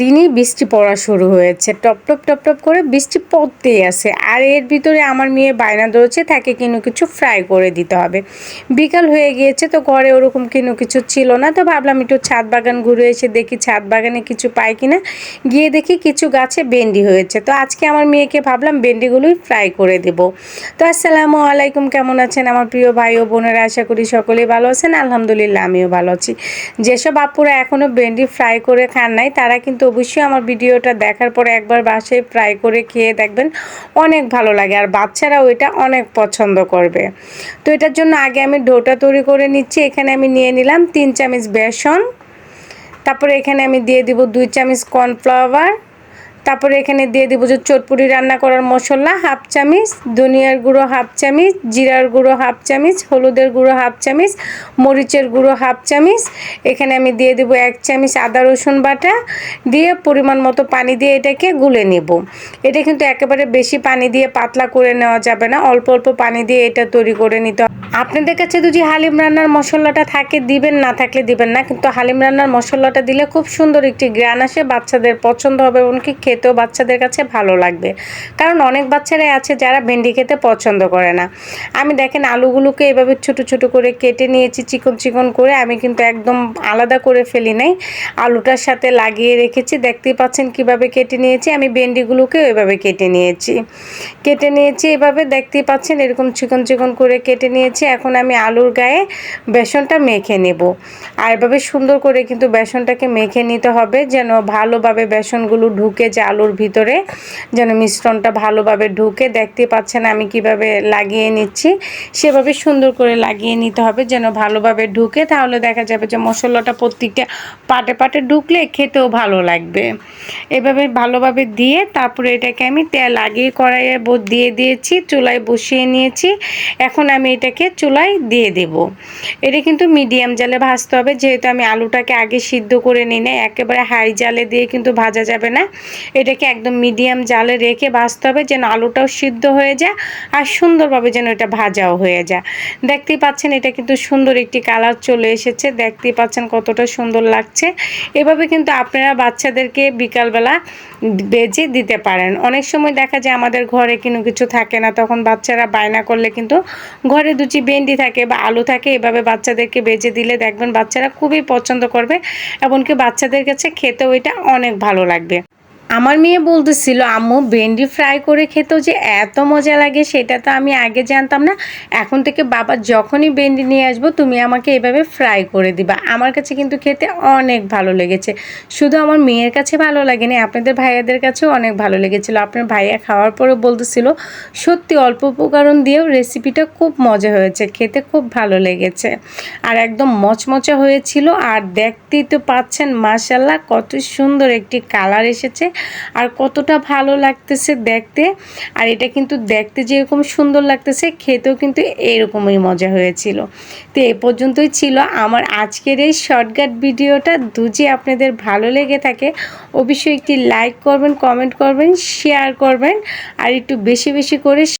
দিনই বৃষ্টি পড়া শুরু হয়েছে। টপ টপ টপ টপ করে বৃষ্টি পড়তেই আছে। আর এর ভিতরে আমার মেয়ে বায়না ধরেছে, তাকে কিনো কিছু ফ্রাই করে দিতে হবে। বিকাল হয়ে গিয়েছে, তো ঘরে ওরকম কিনো কিছু ছিল না, তো ভাবলাম একটু ছাদ বাগান ঘুরে এসে দেখি ছাদ বাগানে কিছু পাই কিনা। গিয়ে দেখি কিছু গাছে বেন্ডি হয়েছে, তো আজকে আমার মেয়েকে ভাবলাম বেন্ডিগুলোই ফ্রাই করে দেব। তো আসসালামু আলাইকুম, কেমন আছেন আমার প্রিয় ভাই ও বোনেরা? আশা করি সকলেই ভালো আছেন। আলহামদুলিল্লাহ, আমিও ভালো আছি। যেসব আপুরা এখনও বেন্ডি ফ্রাই করে খান নাই, তারা কিন্তু অবশ্যই আমার ভিডিওটা দেখার পরে একবার বাসায় ফ্রাই করে খেয়ে দেখবেন অনেক ভালো লাগে। আর বাচ্চারাও এটা অনেক পছন্দ করবে। তো এটার জন্য আগে আমি ডোটা তৈরি করে নিচ্ছি। এখানে আমি নিয়ে নিলাম তিন চামচ বেসন। তারপরে এখানে আমি দিয়ে দিব দুই চামচ কর্নফ্লাওয়ার তারপরে এখানে দিয়ে দিব যে চটপুরি রান্না করার মশলা, হাফ চামচ, ধনিয়ার গুঁড়ো হাফ চামচ, জিরার গুঁড়ো হাফ চামচ, হলুদের গুঁড়ো হাফ চামচ, মরিচের গুঁড়ো হাফ চামচ। এখানে আমি দিয়ে দেবো এক চামচ আদা রসুন বাটা। দিয়ে পরিমাণ মতো পানি দিয়ে এটাকে গুলে নেব। এটা কিন্তু একেবারে বেশি পানি দিয়ে পাতলা করে নেওয়া যাবে না। অল্প অল্প পানি দিয়ে এটা তৈরি করে নিতে হবে। আপনাদের কাছে যদি হালিম রান্নার মশলাটা থাকে, দিবেন, না থাকলে দিবেন না, কিন্তু হালিম রান্নার মশলাটা দিলে খুব সুন্দর একটি গ্রান আসে, বাচ্চাদের পছন্দ হবে এমনকি খেতেও বাচ্চাদের কাছে ভালো লাগবে। কারণ অনেক বাচ্চারাই আছে যারা ভেন্ডি খেতে পছন্দ করে না। আমি দেখেন আলুগুলোকে এভাবে ছোট ছোট করে কেটে নিয়েছি, চিকন চিকন করে, আমি কিন্তু একদম আলাদা করে ফেলি নাই। আলুটার সাথে লাগিয়ে রেখেছি, দেখতেই পাচ্ছেন কীভাবে কেটে নিয়েছি। আমি ভেন্ডিগুলোকে এভাবে কেটে নিয়েছি। কেটে নিয়েছি এভাবে, দেখতেই পাচ্ছেন এরকম চিকন চিকন করে কেটে নিয়েছি। এখন আমি আলুর গায়ে বেসনটা মেখে নেব। আর এভাবে সুন্দর করে কিন্তু বেসনটাকে মেখে নিতে হবে যেন ভালোভাবে বেসনগুলো ঢুকে যায় আলুর ভিতরে, যেন মিশ্রণটা ভালোভাবে ঢুকে। দেখতে পাচ্ছেন আমি কীভাবে লাগিয়ে নিচ্ছি। সেভাবে সুন্দর করে লাগিয়ে নিতে হবে যেন ভালোভাবে ঢুকে। তাহলে দেখা যাবে যে মশলাটা প্রত্যেকটা পাটে পাটে ঢুকলে খেতেও ভালো লাগবে। এভাবে ভালোভাবে দিয়ে তারপরে এটাকে আমি তেল লাগিয়ে কড়াইয়ে দিয়ে দিয়েছি, চুলায় বসিয়ে নিয়েছি। এখন আমি এটাকে চুলায় দিয়ে দেব। এটা কিন্তু মিডিয়াম জালে ভাজতে হবে, যেহেতু আমি আলুটাকে আগে সিদ্ধ করে নিই না একেবারে হাই জালে দিয়ে কিন্তু ভাজা যাবে না। এটাকে একদম মিডিয়াম জালে রেখে ভাজতে হবে যেন আলুটাও সিদ্ধ হয়ে যায় আর সুন্দরভাবে যেন এটা ভাজাও হয়ে যায়। দেখতেই পাচ্ছেন, এটা কিন্তু সুন্দর একটি কালার চলে এসেছে। দেখতেই পাচ্ছেন কতটা সুন্দর লাগছে। এভাবে কিন্তু আপনারা বাচ্চাদেরকে বিকালবেলা বেজে দিতে পারেন। অনেক সময় দেখা যায় আমাদের ঘরে কোনো কিছু থাকে না, তখন বাচ্চারা বায়না করলে কিন্তু ঘরে দুটি ভেন্ডি থাকে বা আলু থাকে, এভাবে বাচ্চাদেরকে বেজে দিলে দেখবেন বাচ্চারা খুবই পছন্দ করবে। এমনকি বাচ্চাদের কাছে খেতেও এটা অনেক ভালো লাগবে। আমার মেয়ে বলতেছিল, আম্মু, ভেন্ডি ফ্রাই করে খেতেও যে এত মজা লাগে, সেটা তো আমি আগে জানতাম না। এখন থেকে বাবা যখনই ভেন্ডি নিয়ে আসব, তুমি আমাকে এভাবে ফ্রাই করে দিবা। আমার কাছে কিন্তু খেতে অনেক ভালো লেগেছে। শুধু আমার মেয়ের কাছে ভালো লাগেনি, আপনাদের ভাইয়াদের কাছেও অনেক ভালো লেগেছিল। আপনার ভাইয়া খাওয়ার পরে বলতেছিল, সত্যি অল্প উপকরণ দিয়েও রেসিপিটা খুব মজা হয়েছে, খেতে খুব ভালো লেগেছে। আর একদম মচমচা হয়েছিল, আর দেখতেই তো পাচ্ছেন মাশাল্লাহ কত সুন্দর একটি কালার এসেছে। আর কতটা ভালো লাগতেছে দেখতে। আর এটা কিন্তু দেখতে যেরকম সুন্দর লাগতেছে, খেতেও কিন্তু এরকমই মজা হয়েছিল। তো এ পর্যন্তই ছিল আমার আজকের এই শর্টকাট ভিডিওটা। দুজি আপনাদের ভালো লেগে থাকে, অবশ্যই একটি লাইক করবেন কমেন্ট করবেন শেয়ার করবেন, আর একটু বেশি বেশি করে